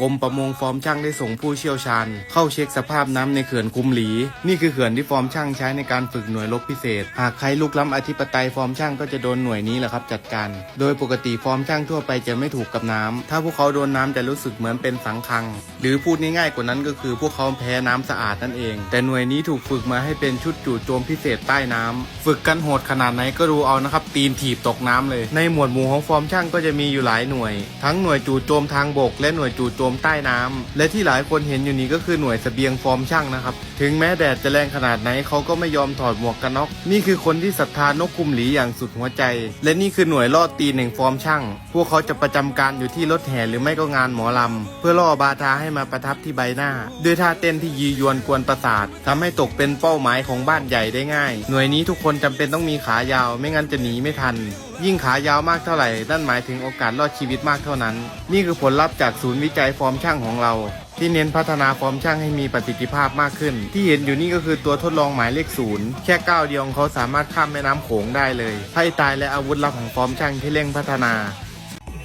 กรมประมงฟอร์มช่างได้ส่งผู้เชี่ยวชาญ เข้าเช็คสภาพน้ำในเขื่อนคุ้มหลี นี่คือเขื่อนที่ฟอร์มช่างใช้ในการฝึกหน่วยรบพิเศษ หากใครลุกล้ำอธิปไตยฟอร์มช่างก็จะโดนหน่วยนี้แหละครับจัดการ โดยปกติฟอร์มช่างทั่วไปจะไม่ถูกกับน้ำถ้าพวกเขาโดนน้ำจะรู้สึกเหมือนเป็นสังคัง หรือพูดง่ายๆกว่านั้นก็คือพวกเขาแพ้น้ำสะอาดนั่นเอง แต่หน่วยนี้ถูกฝึกมาให้เป็นชุดจู่โจมพิเศษใต้น้ำฝึกกันโหดขนาดไหนก็ดูเอานะครับตีนถีบตกน้ำเลย ในหมวดหมู่ของฟอร์มช่างก็จะมีอยู่หลายหน่วย ทั้งหน่วยจู่โจมทางบก และหน่วยจู่โจมใต้น้ำและที่หลายคนเห็นอยู่นี้ก็คือหน่วยเสบียงฟอร์มช่างนะครับ ถึงแม้แดดจะแรงขนาดไหนเขาก็ไม่ยอมถอดหมวกกันน็อก นี่คือคนที่ศรัทธานกคุมหลีอย่างสุดหัวใจ และนี่คือหน่วยลอดตีนแห่งฟอร์มช่าง พวกเขาจะประจำการอยู่ที่รถแห่หรือไม่ก็งานหมอลำเพื่อล่อบาทาให้มาประทับที่ใบหน้า ด้วยท่าเต้นที่ยียวนกวนประสาททำให้ตกเป็นเป้าหมายของบ้านใหญ่ได้ง่าย หน่วยนี้ทุกคนจำเป็นต้องมีขายาว ไม่งั้นจะหนีไม่ทัน ยิ่งขายาวมากเท่าไหร่นั่นหมายถึงโอกาสรอดชีวิตมากเท่านั้น นี่คือผลลัพธ์จากศูนย์วิจัยฟอร์มช่างของเรา ที่เน้นพัฒนาฟอร์มช่างให้มีประสิทธิภาพมากขึ้น ที่เห็นอยู่นี่ก็คือตัวทดลองหมายเลขศูนย์แค่ก้าวเดียวเขาสามารถข้ามแม่น้ำโขงได้เลยไพ่ตายและอาวุธลับของฟอร์มช่างที่เร่งพัฒนา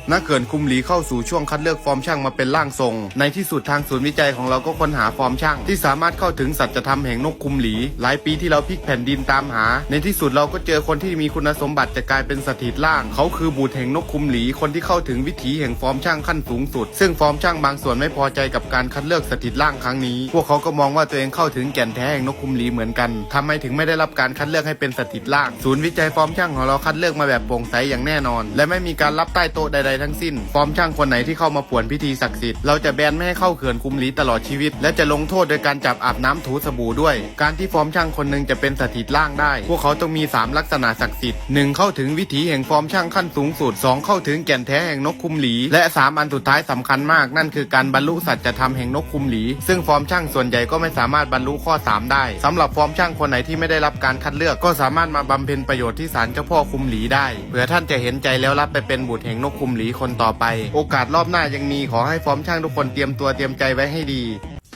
นักเกินคุมหลีเข้าสู่ช่วงคัดเลือกฟอร์มช่างมาเป็นร่างทรง ในที่สุดทางศูนย์วิจัยของเราก็ค้นหาฟอร์มช่าง ที่สามารถเข้าถึงสัจธรรมแห่งนกคุมหลี หลายปีที่เราพลิกแผ่นดินตามหา ในที่สุดเราก็เจอคนที่มีคุณสมบัติจะกลายเป็นสถิตล่าง เขาคือบุตแห่งนกคุมหลี คนที่เข้าถึงวิถีแห่งฟอร์มช่างขั้นสูงสุด ซึ่งฟอร์มช่างบางส่วนไม่พอใจกับการคัดเลือกสถิตล่างครั้งนี้ พวกเขาก็มองว่าตัวเองเข้าถึงแก่นแท้แห่งนกคุมหลีเหมือนกันทำไมถึงไม่ได้รับการคัดเลือกให้เป็นสถิตล่าง ศูนย์วิจัยฟอร์มช่างของเราคัดเลือกมาแบบโปร่งใสอย่างแน่นอน และไม่มีการรับใต้โต๊ะใดๆทั้งสิ้นฟอร์มช่างคนไหนที่เข้ามาป่วนพิธีศักดิ์สิทธิ์ เราจะแบนไม่ให้เข้าเขื่อนคุมหลีตลอดชีวิต และจะลงโทษโดยการจับอาบน้ำถูสบู่ด้วย การที่ฟอร์มช่างคนหนึ่งจะเป็นสถิตล่างได้ พวกเขาต้องมี 3 ลักษณะศักดิ์สิทธิ์หนึ่งเข้าถึงวิถีแห่งฟอร์มช่างขั้นสูงสุด 2 เข้าถึงแก่นแท้แห่งนกคุมหลี และ 3 อันสุดท้ายสำคัญมาก นั่นคือการบรรลุสัจธรรมแห่งนกคุมหลี ซึ่งฟอร์มช่างส่วนใหญ่ก็ไม่สามารถบรรลุข้อ 3 ได้สำหรับฟอร์มช่างคนไหนที่ไม่ได้รับการคัดเลือกก็สามารถมาบำเพ็ญประโยชน์ที่ศาลเจ้าพ่อคุมหลีได้เผื่อท่านจะเห็นใจแล้วรับไปเป็นบุตรแห่งนกคุมหลีคนต่อไป โอกาสรอบหน้ายังมีขอให้ฟอร์มช่างทุกคนเตรียมตัวเตรียมใจไว้ให้ดี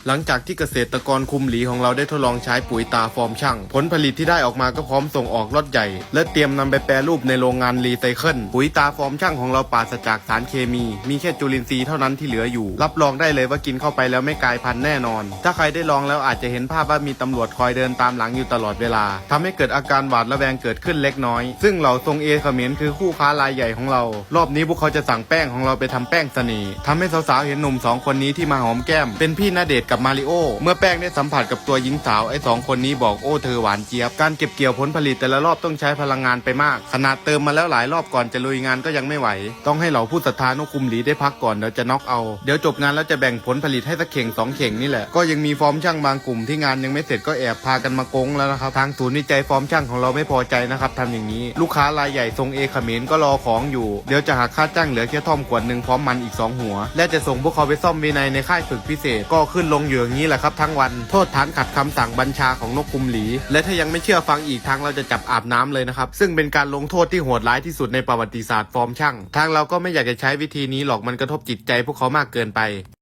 หลังจากที่เกษตรกรคุมหลีของเราได้ทดลองใช้ปุ๋ยตาฟอร์มช่าง ผลผลิตที่ได้ออกมาก็พร้อมส่งออกรถใหญ่ และเตรียมนำไปแปรรูปในโรงงานรีไซเคิลปุ๋ยตาฟอร์มช่างของเราปราศจากสารเคมี มีแค่จุลินทรีย์เท่านั้นที่เหลืออยู่ รับรองได้เลยว่ากินเข้าไปแล้วไม่กลายพันธุ์แน่นอน ถ้าใครได้ลองแล้วอาจจะเห็นภาพว่ามีตำรวจคอยเดินตามหลังอยู่ตลอดเวลาทำให้เกิดอาการหวาดระแวงเกิดขึ้นเล็กน้อย ซึ่งเหล่าทรงเอเขมรคือคู่ค้ารายใหญ่ของเรา รอบนี้พวกเขาจะสั่งแป้งของเราไปทำแป้งเสน่ห์ทำให้สาวๆเห็นหนุ่มสองคนนี้ที่มาหอมแก้มเป็นพี่ณเดชน์กับมาริโอเมื่อแป้งได้สัมผัสกับตัวหญิงสาวไอ้สองคนนี้บอกโอ้เธอหวานเจี๊ยบ การเก็บเกี่ยวผลผลิตแต่ละรอบต้องใช้พลังงานไปมาก ขนาดเติมมาแล้วหลายรอบก่อนจะลุยงานก็ยังไม่ไหว ต้องให้เหล่าผู้ศรัทธานกคุมหลีได้พักก่อนเดี๋ยวจะน็อกเอา เดี๋ยวจบงานแล้วจะแบ่งผลผลิตให้สักเข่งสองเข่งนี่แหละ ก็ยังมีฟอร์มช่างบางกลุ่มที่งานยังไม่เสร็จก็แอบพากันมาโกงแล้วนะครับ ทางศูนย์วิจัยฟอร์มช่างของเราไม่พอใจนะครับทำอย่างนี้ ลูกค้ารายใหญ่ทรงเอขมรก็รอของอยู่ เดี๋ยวจะหักค่าจ้างเหลือแค่ท่อมขวดหนึ่งพร้อมมันอีกสองหัว และจะส่งพวกเขาไปซ่อมวินัยในค่ายฝึกพิเศษก็ขึ้นลงอยู่อย่างนี้แหละครับทั้งวัน โทษฐานขัดคำสั่งบัญชาของนกคุมหลี และถ้ายังไม่เชื่อฟังอีกทางเราจะจับอาบน้ำเลยนะครับ ซึ่งเป็นการลงโทษที่โหดร้ายที่สุดในประวัติศาสตร์ฟอร์มช่าง ทางเราก็ไม่อยากจะใช้วิธีนี้หรอกมันกระทบจิตใจพวกเขามากเกินไป